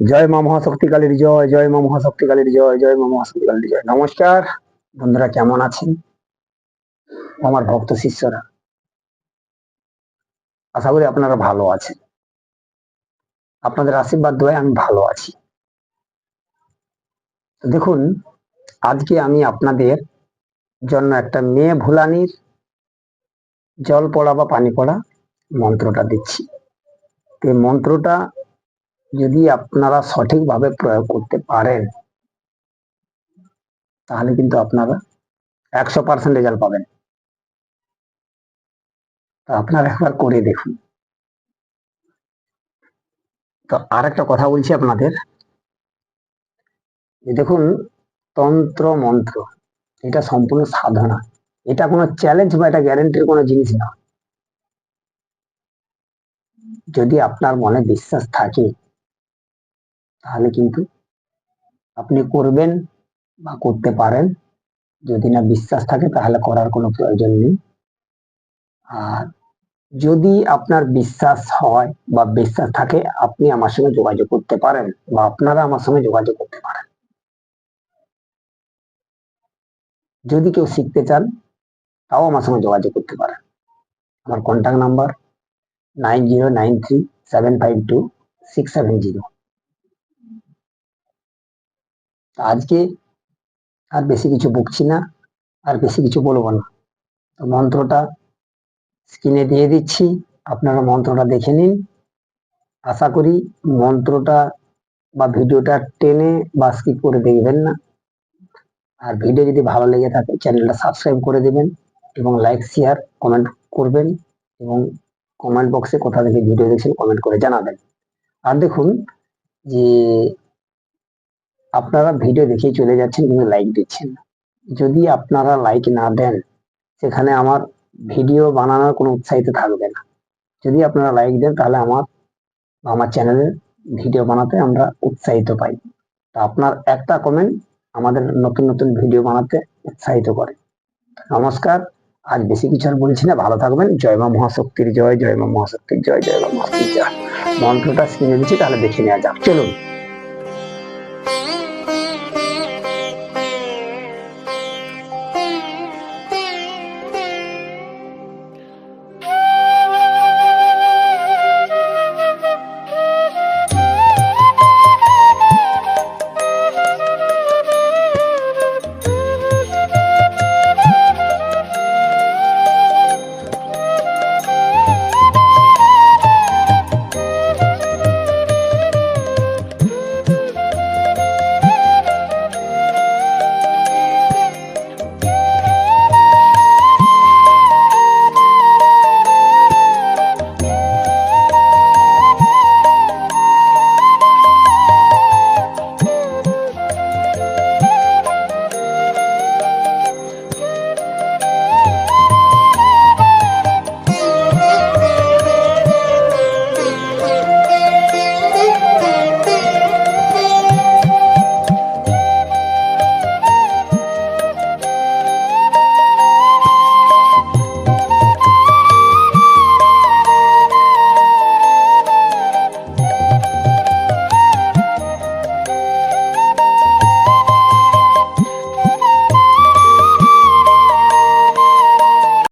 জয় মা মহাশক্তিকালীর জয় জয় মা মহাশক্তিকালীর জয় জয় মা মহাশক্তিকালীর জয়। নমস্কার, বন্ধুরা কেমন আছেন? আমার ভক্ত শিষ্যরা। আশা করি আপনারা ভালো আছেন। আপনাদের আশীর্বাদ দোয়ায় আমি ভালো আছি। দেখুন, আজকে আমি আপনাদের জন্য একটা মেয়ে ভুলানির জল পড়া বা পানি পড়া মন্ত্রটা দিচ্ছি। এই মন্ত্রটা যদি আপনারা সঠিকভাবে প্রয়োগ করতে পারেন, তাহলে কিন্তু আপনারা একশো পার্সেন্ট রেজাল্ট পাবেন। তো আপনারা একবার করে দেখুন। তো আর একটা কথা বলছি আপনাদের। দেখুন, তন্ত্র মন্ত্র, এটা সম্পূর্ণ সাধনা। এটা কোনো চ্যালেঞ্জ বা এটা গ্যারেন্টির কোনো জিনিস না। যদি আপনার মনে বিশ্বাস থাকে তাহলে কিন্তু আপনি করবেন বা করতে পারেন। যদি না বিশ্বাস থাকে তাহলে করার কোনো প্রয়োজন নেই। আর যদি আপনার বিশ্বাস হয় বা বিশ্বাস থাকে, আপনি আমার সঙ্গে যোগাযোগ করতে পারেন বা আপনারা আমার সঙ্গে যোগাযোগ করতে পারেন। যদি কেউ শিখতে চান, তাও আমার সঙ্গে যোগাযোগ করতে পারেন। আমার contact number nine zero nine three seven five two six seven zero আজকে আর বেশি কিছু বকছি না, আর বেশি কিছু বলব না। তো মন্ত্রটা স্ক্রিনে দিয়ে দিচ্ছি, আপনারা মন্ত্রটা দেখে নিন। আশা করি মন্ত্রটা বা ভিডিওটা টেনে বা স্কিপ করে দেখবেন না। আর ভিডিও যদি ভালো লেগে থাকে, চ্যানেলটা সাবস্ক্রাইব করে দেবেন এবং লাইক, শেয়ার, কমেন্ট করবেন এবং কমেন্ট বক্সে কোথা থেকে ভিডিও দেখছেন কমেন্ট করে জানাবেন। আর দেখুন যে আপনারা ভিডিও দেখেই চলে যাচ্ছেন, কিন্তু লাইক দিচ্ছেন না। যদি আপনারা লাইক না দেন, সেখানে আমার ভিডিও বানানোর কোনো উৎসাহিত থাকবে না। যদি আপনারা লাইক দেন, তাহলে আমার আমার চ্যানেলে ভিডিও বানাতে আমরা উৎসাহিত পাই। তা আপনার একটা কমেন্ট আমাদের নতুন নতুন ভিডিও বানাতে উৎসাহিত করে। নমস্কার, আজ বেশি কিছু আর বলছি না। ভালো থাকবেন। জয় মা মহাশক্তির জয় জয় মা মহাশক্তির জয় জয় মা মহাশক্তির জয়। মন্ত্রটা স্ক্রিনে দিচ্ছি তাহলে দেখে নেওয়া যাক। চলুন।